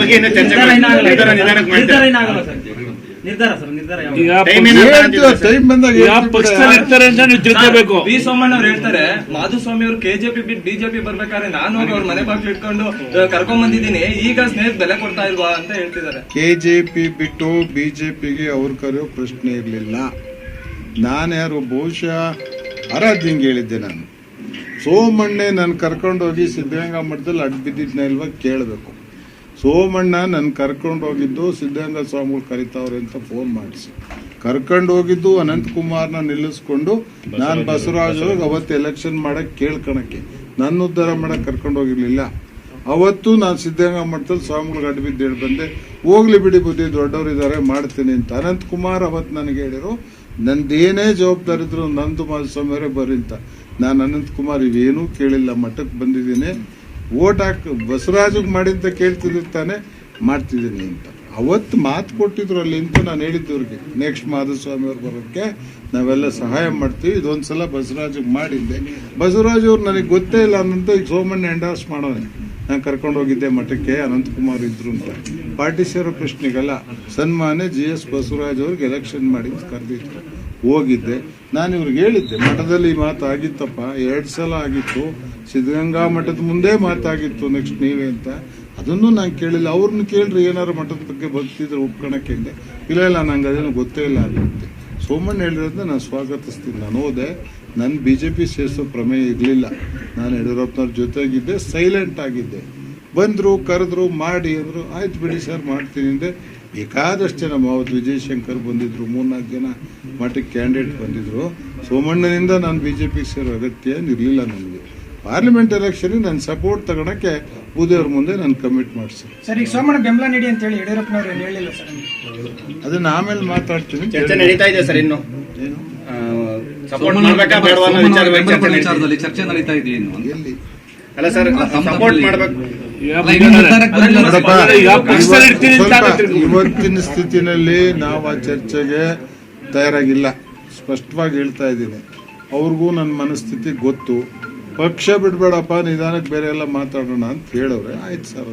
ಬಗ್ಗೆ ಇನ್ನೂ ಚರ್ಚೆ ನಿರ್ಧಾರ ನಿರ್ಧಾರ ನಿಧಾನಕ್ಕೆ ನಿರ್ಧಾರ ಮಾಡ್ತಾರೆ. ಏನಾಗಲ್ಲ ಸರ್? ನಿರ್ಧಾರ ಸರ್ ನಿರ್ಧಾರ ಯಾವಾಗ? ಈಗ Time ಏನಾದ್ರು ಹೇಳ್ತೀವಿ, ಅಂತಿದೆ time ಬಂದಾಗ ಈಗ ಹೇಳ್ತೀವಿ ಪಕ್ಷದಲ್ಲಿ ಇರ್ತಾರೆ ಅಂತ ನೀವು ತಿಳ್ಕೋಬೇಕು. ವಿ ಸೋಮಣ್ಣ ಅವ್ರು ಹೇಳ್ತಾರೆ ಮಾಧುಸ್ವಾಮಿ ಅವರು ಕೆಜೆಪಿ ಬಿಟ್ಟು ಬಿಜೆಪಿ ಬರ್ಬೇಕಾದ್ರೆ ನಾನು ಹೋಗಿ ಅವ್ರ ಮನೆ ಬಾಗ್ಲು ಇಟ್ಕೊಂಡು ಕರ್ಕೊಂಡ್ ಬಂದಿದ್ದೀನಿ. ಈಗ ಸ್ನೇಹಿತ ಬೆಲೆ ಕೊಡ್ತಾ ಇಲ್ವಾ ಅಂತ ಹೇಳ್ತಿದ್ದಾರೆ. ಕೆಜೆಪಿ ಬಿಟ್ಟು ಬಿಜೆಪಿಗೆ ಅವ್ರು ಕರೆಯೋ ಪ್ರಶ್ನೆ ಇರಲಿಲ್ಲ. ನಾನು ಯಾರು ಬಹುಶಃ ಆರಾಧ್ಯಂಗೆ ಹೇಳಿದ್ದೆ ನಾನು. ಸೋಮಣ್ಣೆ ನಾನು ಕರ್ಕೊಂಡೋಗಿ ಸಿದ್ಧಗಂಗಾ ಮಠದಲ್ಲಿ ಅಡ್ಡ ಬಿದ್ದಿದ್ನ ಇಲ್ವಾ ಕೇಳಬೇಕು. ಸೋಮಣ್ಣ ನನ್ನ ಕರ್ಕೊಂಡು ಹೋಗಿದ್ದು ಸಿದ್ಧಗಂಗಾ ಸ್ವಾಮಿಗಳು ಕರಿತಾವ್ರೆ ಅಂತ ಫೋನ್ ಮಾಡಿಸಿ. ಕರ್ಕೊಂಡು ಹೋಗಿದ್ದು ಅನಂತಕುಮಾರ್ನ ನಿಲ್ಲಿಸ್ಕೊಂಡು ನಾನು ಬಸವರಾಜ್ ಅವತ್ತು ಎಲೆಕ್ಷನ್ ಮಾಡಕ್ ಕೇಳ್ಕೊಳಕ್ಕೆ ನನ್ನ ಉದ್ಧಾರ ಮಾಡಕ್ ಕರ್ಕೊಂಡು ಹೋಗಿರ್ಲಿಲ್ಲ. ಅವತ್ತು ನಾನು ಸಿದ್ಧಗಂಗಾ ಮಠದಲ್ಲಿ ಸ್ವಾಮಿಗಳು ಅಡ್ಡ ಬಿದ್ದು ಹೇಳಿ ಬಂದೆ. ಹೋಗ್ಲಿ ಬಿಡಿ ಬುದ್ಧಿ ದೊಡ್ಡವರಿದ್ದಾರೆ ಮಾಡ್ತೀನಿ ಅಂತ. ಅನಂತಕುಮಾರ್ ಅವತ್ತು ನನಗೆ ಹೇಳಿರು ನಂದೇನೇ ಜವಾಬ್ದಾರಿ ಇದ್ರು ನಂದು ಮಾಧುಸ್ವಾಮಿಯವರೇ ಬರ್ರಿ ಅಂತ. ನಾನು ಅನಂತಕುಮಾರ್ ಇವೇನೂ ಕೇಳಿಲ್ಲ ಮಠಕ್ಕೆ ಬಂದಿದ್ದೀನಿ. ಓಟ್ ಹಾಕ್ ಬಸವರಾಜಿಗೆ ಮಾಡಿದ್ದ ಕೇಳ್ತಿದ್ದಾನೆ ಮಾಡ್ತಿದ್ದೀನಿ ಅಂತ. ಅವತ್ತು ಮಾತು ಕೊಟ್ಟಿದ್ರು ಅಲ್ಲಿ ಅಂತ ನಾನು ಹೇಳಿದ್ದವ್ರಿಗೆ ನೆಕ್ಸ್ಟ್ ಮಾಧುಸ್ವಾಮಿ ಅವ್ರು ಬರೋಕ್ಕೆ ನಾವೆಲ್ಲ ಸಹಾಯ ಮಾಡ್ತೀವಿ. ಇದೊಂದು ಸಲ ಬಸವರಾಜಿಗೆ ಮಾಡಿದ್ದೆ. ಬಸವರಾಜ್ ಅವ್ರು ನನಗೆ ಗೊತ್ತೇ ಇಲ್ಲ ಅನ್ನಂತ ಈಗ ಸೋಮಣ್ಣ ಎಂಡಾಸ್ ಮಾಡೋನೆ. ನಾನು ಕರ್ಕೊಂಡು ಹೋಗಿದ್ದೆ ಮಠಕ್ಕೆ, ಅನಂತಕುಮಾರ್ ಇದ್ರು ಅಂತ. ಸೇರೋ ಸನ್ಮಾನೆ ಸನ್ಮಾನ್ಯ ಜಿ ಎಸ್ ಬಸವರಾಜ್ ಅವ್ರಿಗೆ ಎಲೆಕ್ಷನ್ ಮಾಡಿ ಕರೆದಿದ್ರು. ಹೋಗಿದ್ದೆ. ನಾನು ಇವ್ರಿಗೆ ಹೇಳಿದ್ದೆ, ಮಠದಲ್ಲಿ ಮಾತಾಗಿತ್ತಪ್ಪ, ಎರಡು ಸಲ ಆಗಿತ್ತು. ಸಿದ್ಧಗಂಗಾ ಮಠದ ಮುಂದೆ ಮಾತಾಗಿತ್ತು ನೆಕ್ಸ್ಟ್ ನೀವೇ ಅಂತ. ಅದನ್ನು ನಾನು ಕೇಳಿಲ್ಲ. ಅವ್ರನ್ನ ಕೇಳ್ರಿ ಏನಾರು ಮಠದ ಬಗ್ಗೆ ಬರ್ತಿದ್ರೆ ಒಪ್ಕೊಳಕ್ಕೆ ಇಲ್ಲ ಇಲ್ಲ, ನಂಗೆ ಅದೇನು ಗೊತ್ತೇ ಇಲ್ಲ ಅಂತ ಸೋಮಣ್ಣ ಹೇಳಿರೋದನ್ನ ನಾನು ಸ್ವಾಗತಿಸ್ತೀನಿ. ನಾನು ಹೋದೆ. ನನ್ನ ಬಿ ಜೆ ಪಿ ಸೇರಿಸೋ ಪ್ರಮೇಯ ಇರಲಿಲ್ಲ. ನಾನು ಯಡಿಯೂರಪ್ಪನವ್ರ ಜೊತೆಗಿದ್ದೆ ಸೈಲೆಂಟ್ ಆಗಿದ್ದೆ. ಬಂದರು ಕರೆದ್ರು ಮಾಡಿ ಅಂದರು ಆಯ್ತು ಬಿಡಿ ಸರ್ ಮಾಡ್ತೀನಿ ಅಂದರೆ ಬೇಕಾದಷ್ಟು ಜನ ಅವತ್ತು ವಿಜಯಶಂಕರ್ ಬಂದಿದ್ರು ಮೂರ್ನಾಲ್ಕು ಜನ ಮಠಕ್ಕೆ ಕ್ಯಾಂಡಿಡೇಟ್ ಬಂದಿದ್ರು. ಸೋಮಣ್ಣನಿಂದ ನಾನು ಬಿ ಜೆ ಪಿ ಸೇರೋ ಅಗತ್ಯ ಇರಲಿಲ್ಲ ನನಗೆ. ಪಾರ್ಲಿಮೆಂಟ್ ಎಲೆಕ್ಷನ್ಗೆ ನಾನು ಸಪೋರ್ಟ್ ತಗೊಳಕ್ಕೆ ಬೂದಿಯವ್ರ ಮುಂದೆ ನಾನು ಕಮಿಟ್ ಮಾಡಿಸಿ ಸರ್ ಈಗ ಸೋಮಣ್ಣ ಬೆಂಬಲ ನೀಡಿ ಅಂತ ಹೇಳಿ ಯಡಿಯೂರಪ್ಪನವ್ರು ಏನು ಹೇಳಿಲ್ಲ ಸರ್. ಅದನ್ನ ಆಮೇಲೆ ಮಾತಾಡ್ತೀನಿ. ಚರ್ಚೆ ನಡೀತಾ ಇದೆ ಸರ್ ಇನ್ನು. ಏನು? ಸಪೋರ್ಟ್ ಮಾಡಬೇಕಾ ಬೇಡವಾ ಅನ್ನೋ. ವಿಚಾರದಲ್ಲಿ ಚರ್ಚೆ ನಡೀತಾ ಇದೆ ಇನ್ನು. ಎಲ್ಲಿ ಅಲ್ಲ ಸರ್ ಸಪೋರ್ಟ್ ಮಾಡ್ಬೇಕು. ಇವತ್ತಿನ ಸ್ಥಿತಿನಲ್ಲಿ ನಾವು ಆ ಚರ್ಚೆಗೆ ತಯಾರಾಗಿಲ್ಲ. ಸ್ಪಷ್ಟವಾಗಿ ಹೇಳ್ತಾ ಇದ್ದೀನಿ. ಅವ್ರಿಗೂ ನನ್ನ ಮನಸ್ಥಿತಿ ಗೊತ್ತು. ಪಕ್ಷ ಬಿಡ್ಬೇಡಪ್ಪ ನಿಧಾನಕ್ಕೆ ಬೇರೆ ಎಲ್ಲ ಮಾತಾಡೋಣ ಅಂತ ಹೇಳವ್ರೆ ಆಯ್ತು ಸರ್.